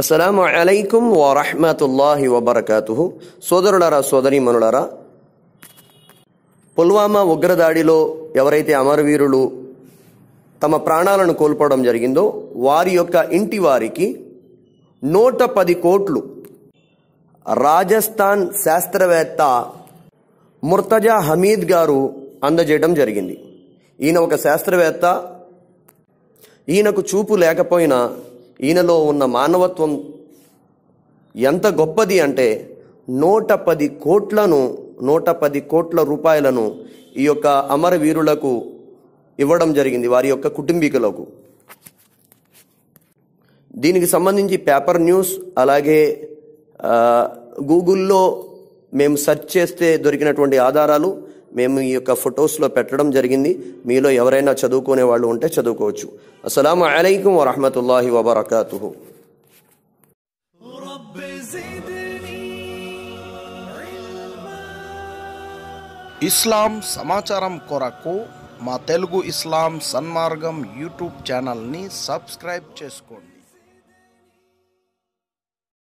అస్సలాము అలైకుం వరహమతుల్లాహి వబర్కాతుహు. సోదరులరా సోదరీమణులారా పుల్వామా ఉగ్రదాడిలో ఎవరైతే అమరవీరులు తమ ప్రాణాలను కోల్పోవడం జరిగిందో వారి యొక్క ఇంటి వారికి నూట పది కోట్లు రాజస్థాన్ శాస్త్రవేత్త ముర్తజా హమీద్ గారు అందజేయడం జరిగింది. ఈయన ఒక శాస్త్రవేత్త ఈయనకు చూపు లేకపోయినా ఈయనలో ఉన్న మానవత్వం ఎంత గొప్పది అంటే నూట పది కోట్లను నూట పది కోట్ల రూపాయలను ఈ యొక్క అమరవీరులకు ఇవ్వడం జరిగింది వారి యొక్క కుటుంబీకులకు. దీనికి సంబంధించి పేపర్ న్యూస్ అలాగే గూగుల్లో మేము సెర్చ్ చేస్తే దొరికినటువంటి ఆధారాలు మేము ఈ యొక్క ఫొటోస్లో పెట్టడం జరిగింది. మీలో ఎవరైనా చదువుకునే వాళ్ళు ఉంటే చదువుకోవచ్చు. అస్సలం అలైకం వరహమతుల్లాహి వబర్కతూ ఇస్లాం సమాచారం కొరకు మా తెలుగు ఇస్లాం సన్మార్గం యూట్యూబ్ ఛానల్ని సబ్స్క్రైబ్ చేసుకోండి.